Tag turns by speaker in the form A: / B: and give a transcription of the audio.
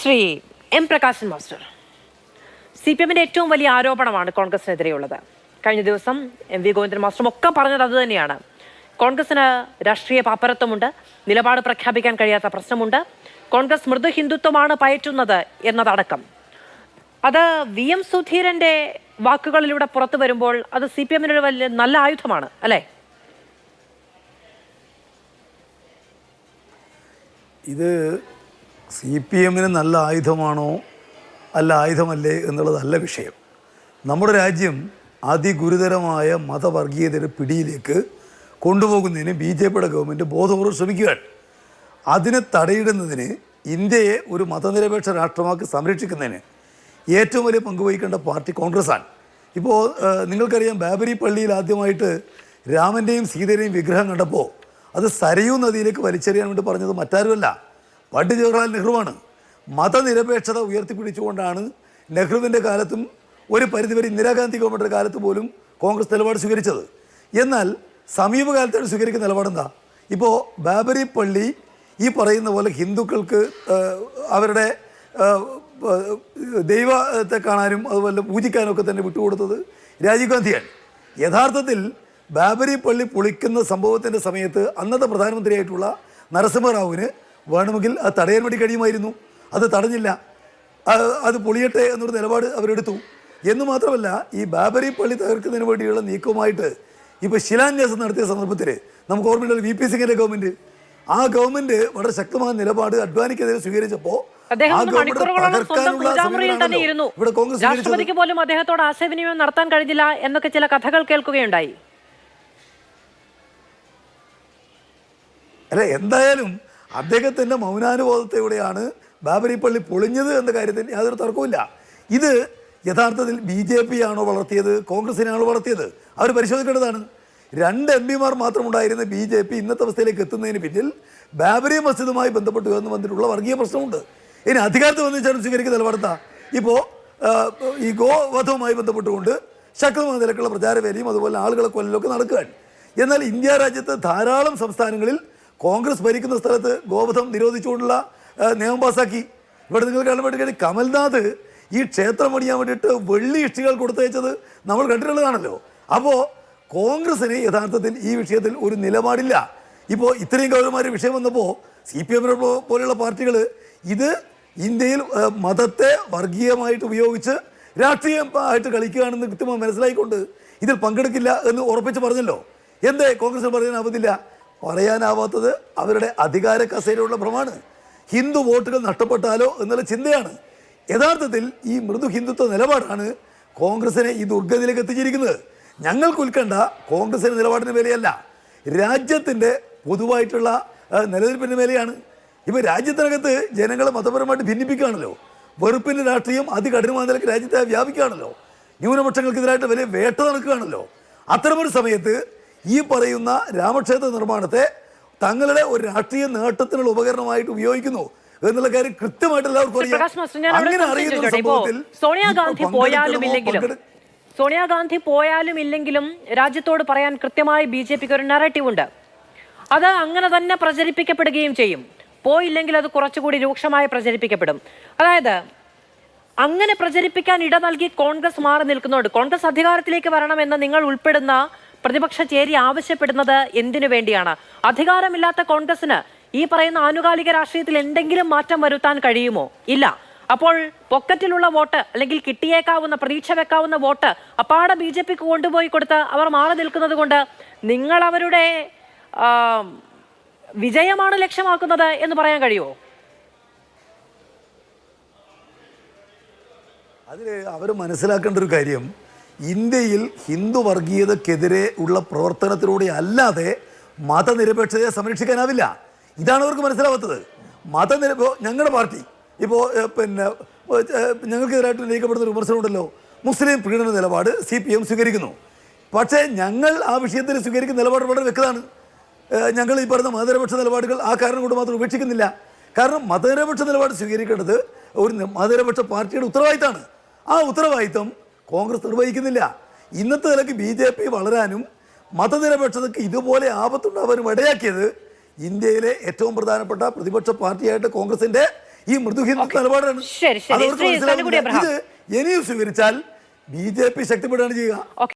A: Shri M Prakashan master. C P എമ്മിന്റെ ഏറ്റവും വലിയ ആരോപണമാണ് കോൺഗ്രസിനെതിരെയുള്ളത്. കഴിഞ്ഞ ദിവസം എം വി ഗോവിന്ദൻ മാസ്റ്ററും ഒക്കെ പറഞ്ഞത് അത് തന്നെയാണ്. കോൺഗ്രസിന് രാഷ്ട്രീയ പാപ്പരത്വമുണ്ട് നിലപാട് പ്രഖ്യാപിക്കാൻ കഴിയാത്ത പ്രശ്നമുണ്ട്. കോൺഗ്രസ് മൃദു ഹിന്ദുത്വമാണ് പയറ്റുന്നത് എന്നതടക്കം. അത് വി എം സുധീരന്റെ വാക്കുകളിലൂടെ പുറത്തു വരുമ്പോൾ അത് സി പി എമ്മിനൊരു വലിയ നല്ല ആയുധമാണ് അല്ലേ?
B: ഇത് സി പി എമ്മിന് നല്ല ആയുധമാണോ? അല്ല ആയുധമല്ലേ എന്നുള്ളതല്ല വിഷയം. നമ്മുടെ രാജ്യം അതിഗുരുതരമായ മതവർഗീയതയുടെ പിടിയിലേക്ക് കൊണ്ടുപോകുന്നതിന് ബി ജെ പിയുടെ ഗവൺമെന്റ് ബോധപൂർവം ശ്രമിക്കുകയാണ്. അതിനെ തടയിടുന്നതിന് ഇന്ത്യയെ ഒരു മതനിരപേക്ഷ രാഷ്ട്രമാക്കി സംരക്ഷിക്കുന്നതിന് ഏറ്റവും വലിയ പങ്കുവഹിക്കേണ്ട പാർട്ടി കോൺഗ്രസ്സാണ്. ഇപ്പോൾ നിങ്ങൾക്കറിയാം ബാബരി പള്ളിയിൽ ആദ്യമായിട്ട് രാമന്റെയും സീതയുടെയും വിഗ്രഹം കണ്ടപ്പോൾ അത് സരയൂ നദിയിലേക്ക് വലിച്ചെറിയാൻ വേണ്ടി പറഞ്ഞത് മറ്റാരുമല്ല. പണ്ഡിറ്റ് ജവഹർലാൽ നെഹ്റുവാണ് മതനിരപേക്ഷത ഉയർത്തിപ്പിടിച്ചുകൊണ്ടാണ് നെഹ്റുവിന്റെ കാലത്തും ഒരു പരിധിവരെ ഇന്ദിരാഗാന്ധി ഗവൺമെന്റിന്റെ കാലത്ത് പോലും കോൺഗ്രസ് നിലപാട് സ്വീകരിച്ചത്. എന്നാൽ സമീപകാലത്താണ് സ്വീകരിക്കുന്ന നിലപാടെന്താ? ഇപ്പോൾ ബാബരി പള്ളി ഈ പറയുന്ന പോലെ ഹിന്ദുക്കൾക്ക് അവരുടെ ദൈവത്തെ കാണാനും അതുപോലെ പൂജിക്കാനും ഒക്കെ തന്നെ വിട്ടുകൊടുത്തത് രാജീവ് ഗാന്ധിയാണ്. യഥാർത്ഥത്തിൽ ബാബരി പള്ളി പൊളിക്കുന്ന സംഭവത്തിന്റെ സമയത്ത് അന്നത്തെ പ്രധാനമന്ത്രിയായിട്ടുള്ള നരസിംഹറാവുവിന് വേണമെങ്കിൽ അത് തടയാൻ വേണ്ടി കഴിയുമായിരുന്നു. അത് തടഞ്ഞില്ല. അത് പൊളിയട്ടെ എന്നൊരു നിലപാട് അവരെടുത്തു. എന്ന് മാത്രമല്ല ഈ ബാബരി പള്ളി തകർക്കുന്നതിന് വേണ്ടിയുള്ള നീക്കവുമായിട്ട് ഇപ്പോൾ ശിലാന്യാസം നടത്തിയ സന്ദർഭത്തിൽ നമുക്ക് ഓർമ്മയുണ്ടല്ലോ വി പി സിംഗിന്റെ ഗവൺമെന്റ് ആ ഗവൺമെന്റ് വളരെ ശക്തമായ നിലപാട് അഡ്വാനിക്കെതിരെ സ്വീകരിച്ചപ്പോൾ.
A: രാഷ്ട്രപതിക്ക് പോലും അദ്ദേഹത്തോട് ആശയവിനിമയം നടത്താൻ കഴിഞ്ഞില്ല എന്നൊക്കെ ചില കഥകൾ കേൾക്കുകയുണ്ടായി.
B: അല്ല എന്തായാലും അദ്ദേഹത്തിന്റെ മൗനാനുബോധത്തിലൂടെയാണ് ബാബരി പള്ളി പൊളിഞ്ഞത് എന്ന കാര്യത്തിൽ യാതൊരു തർക്കവുമില്ല. ഇത് യഥാർത്ഥത്തിൽ ബി ജെ പി ആണോ വളർത്തിയത്? കോൺഗ്രസിനാണോ വളർത്തിയത്? അവർ പരിശോധിക്കേണ്ടതാണ്. രണ്ട് എം പിമാർ മാത്രമുണ്ടായിരുന്ന ബി ജെ പി ഇന്നത്തെ അവസ്ഥയിലേക്ക് എത്തുന്നതിന് പിന്നിൽ ബാബരി മസ്ജിദുമായി ബന്ധപ്പെട്ട് ഉയർന്നു വന്നിട്ടുള്ള വർഗീയ പ്രശ്നമുണ്ട്. ഇനി അധികാരത്തിൽ വന്നിച്ചാണ് സ്വീകരിക്കുന്ന നിലപാടുത്താ ഇപ്പോൾ ഈ ഗോവധവുമായി ബന്ധപ്പെട്ടുകൊണ്ട് ശക്തമായ നിലക്കുള്ള പ്രചാരവേലയും അതുപോലെ ആളുകളെ കൊല്ലലൊക്കെ നടക്കുകയാണ്. എന്നാൽ ഇന്ത്യ രാജ്യത്ത് ധാരാളം സംസ്ഥാനങ്ങളിൽ കോൺഗ്രസ് ഭരിക്കുന്ന സ്ഥലത്ത് ഗോവധം നിരോധിച്ചുകൊണ്ടുള്ള നിയമം പാസാക്കി. ഇവിടെ നിങ്ങൾ കാണാൻ വേണ്ടി കമൽനാഥ് ഈ ക്ഷേത്രം പണിയാൻ വേണ്ടിയിട്ട് വെള്ളി ഇഷ്ടികൾ കൊടുത്തയച്ചത് നമ്മൾ കണ്ടിട്ടുള്ളതാണല്ലോ. അപ്പോൾ കോൺഗ്രസിന് യഥാർത്ഥത്തിൽ ഈ വിഷയത്തിൽ ഒരു നിലപാടില്ല. ഇപ്പോൾ ഇത്രയും ഗൗരവമായ വിഷയം വന്നപ്പോൾ സി പി എമ്മിനെ പോലെയുള്ള പാർട്ടികൾ ഇത് ഇന്ത്യയിൽ മതത്തെ വർഗീയമായിട്ട് ഉപയോഗിച്ച് രാഷ്ട്രീയമായിട്ട് കളിക്കുകയാണെന്ന് കൃത്യമായി മനസ്സിലായിക്കൊണ്ട് ഇതിൽ പങ്കെടുക്കില്ല എന്ന് ഉറപ്പിച്ച് പറഞ്ഞല്ലോ. എന്തേ കോൺഗ്രസ് പറയാനാവുന്നില്ല പറയാനാവാത്തത് അവരുടെ അധികാര കസേരയുള്ള ഭ്രമാണ് ഹിന്ദു വോട്ടുകൾ നഷ്ടപ്പെട്ടാലോ എന്നുള്ള ചിന്തയാണ്. യഥാർത്ഥത്തിൽ ഈ മൃദു ഹിന്ദുത്വ നിലപാടാണ് കോൺഗ്രസിനെ ഈ ദുർഗതിയിലേക്ക് എത്തിച്ചിരിക്കുന്നത്. ഞങ്ങൾക്ക് ഉത്കണ്ഠ കോൺഗ്രസിന്റെ നിലപാടിന് വിലയല്ല രാജ്യത്തിന്റെ പൊതുവായിട്ടുള്ള നിലനിൽപ്പിന്റെ മേലെയാണ്. ഇപ്പോൾ രാജ്യത്തിനകത്ത് ജനങ്ങളെ മതപരമായിട്ട് ഭിന്നിപ്പിക്കുകയാണല്ലോ. വെറുപ്പിന്റെ രാഷ്ട്രീയം അതികഠിനമായ നിലയ്ക്ക് രാജ്യത്തെ വ്യാപിക്കുകയാണല്ലോ. ന്യൂനപക്ഷങ്ങൾക്കെതിരായിട്ട് വലിയ വേട്ട നടക്കുകയാണല്ലോ. അത്തരമൊരു സമയത്ത് ഈ പറയുന്ന രാമക്ഷേത്ര നിർമ്മാണത്തെ തങ്ങളുടെ ഒരു രാഷ്ട്രീയ നേട്ടത്തിനുള്ള ഉപകരണമായിട്ട് ഉപയോഗിക്കുന്നു എന്നുള്ള കാര്യം കൃത്യമായിട്ട് എല്ലാവർക്കും അറിയാം.
A: പ്രകാശ് മാസ്റ്റർ
B: അങ്ങനെ അറിയുന്ന സംഭവത്തിൽ
A: സോണിയാഗാന്ധി പോയാലും ഇല്ലെങ്കിലും സോണിയാഗാന്ധി പോയാലും ഇല്ലെങ്കിലും രാജ്യത്തോട് പറയാൻ കൃത്യമായി ബി ജെ പിക്ക് ഒരു നറേറ്റീവ് ഉണ്ട്. അത് അങ്ങനെ തന്നെ പ്രചരിപ്പിക്കപ്പെടുകയും ചെയ്യും. പോയില്ലെങ്കിൽ അത് കുറച്ചുകൂടി രൂക്ഷമായി പ്രചരിപ്പിക്കപ്പെടും. അതായത് അങ്ങനെ പ്രചരിപ്പിക്കാൻ ഇട നൽകി കോൺഗ്രസ് മാറി നിൽക്കുന്നുണ്ട്. കോൺഗ്രസ് അധികാരത്തിലേക്ക് വരണമെന്ന് നിങ്ങൾ ഉൾപ്പെടുന്ന പ്രതിപക്ഷ ചേരി ആവശ്യപ്പെടുന്നത് എന്തിനു വേണ്ടിയാണ്? അധികാരമില്ലാത്ത കോൺഗ്രസിന് ഈ പറയുന്ന ആനുകാലിക രാഷ്ട്രീയത്തിൽ എന്തെങ്കിലും മാറ്റം വരുത്താൻ കഴിയുമോ? ഇല്ല. അപ്പോൾ പൊക്കറ്റിലുള്ള വോട്ട് അല്ലെങ്കിൽ കിട്ടിയേക്കാവുന്ന പ്രതീക്ഷ വെക്കാവുന്ന വോട്ട് അപ്പാടെ ബി ജെ പിക്ക് കൊണ്ടുപോയി കൊടുത്ത് അവർ മാറി നിൽക്കുന്നത് കൊണ്ട് നിങ്ങൾ അവരുടെ വിജയമാണ് ലക്ഷ്യമാക്കുന്നത് എന്ന് പറയാൻ കഴിയുമോ?
B: അതിൽ അവർ മനസ്സിലാക്കേണ്ട ഒരു കാര്യം ഇന്ത്യയിൽ ഹിന്ദു വർഗീയതക്കെതിരെ ഉള്ള പ്രവർത്തനത്തിലൂടെ അല്ലാതെ മതനിരപേക്ഷതയെ സംരക്ഷിക്കാനാവില്ല. ഇതാണ് അവർക്ക് മനസ്സിലാവാത്തത്. മതനിരപ ഞങ്ങളുടെ പാർട്ടി ഇപ്പോൾ പിന്നെ ഞങ്ങൾക്കെതിരായിട്ട് ഉന്നയിക്കപ്പെടുന്ന ഒരു വിമർശനമുണ്ടല്ലോ. മുസ്ലിം പീഡന നിലപാട് സി പി എം സ്വീകരിക്കുന്നു. പക്ഷേ ഞങ്ങൾ ആ വിഷയത്തിൽ സ്വീകരിക്കുന്ന നിലപാട് വളരെ വ്യക്തമാണ്. ഞങ്ങൾ ഈ പറയുന്ന മതനിരപക്ഷ നിലപാടുകൾ ആ കാരണം കൊണ്ട് മാത്രം ഉപേക്ഷിക്കുന്നില്ല. കാരണം മതനിരപക്ഷ നിലപാട് സ്വീകരിക്കേണ്ടത് ഒരു മതനിരപക്ഷ പാർട്ടിയുടെ ഉത്തരവാദിത്തമാണ്. ആ ഉത്തരവാദിത്തം കോൺഗ്രസ് നിർവഹിക്കുന്നില്ല. ഇന്നത്തെ നിലയ്ക്ക് ബി ജെ പി വളരാനും മതനിരപേക്ഷതയ്ക്ക് ഇതുപോലെ ആപത്തുണ്ടാവാനും ഇടയാക്കിയത് ഇന്ത്യയിലെ ഏറ്റവും പ്രധാനപ്പെട്ട പ്രതിപക്ഷ പാർട്ടിയായിട്ട് കോൺഗ്രസിന്റെ ഈ മൃദുഹിന്ദു നിലപാടാണ്.
A: ശരി, ശരി.
B: അത് അവർക്ക്. ഇത് ഇനിയും സ്വീകരിച്ചാൽ ബി ജെ പി ശക്തിപ്പെടുകയാണ് ചെയ്യുക.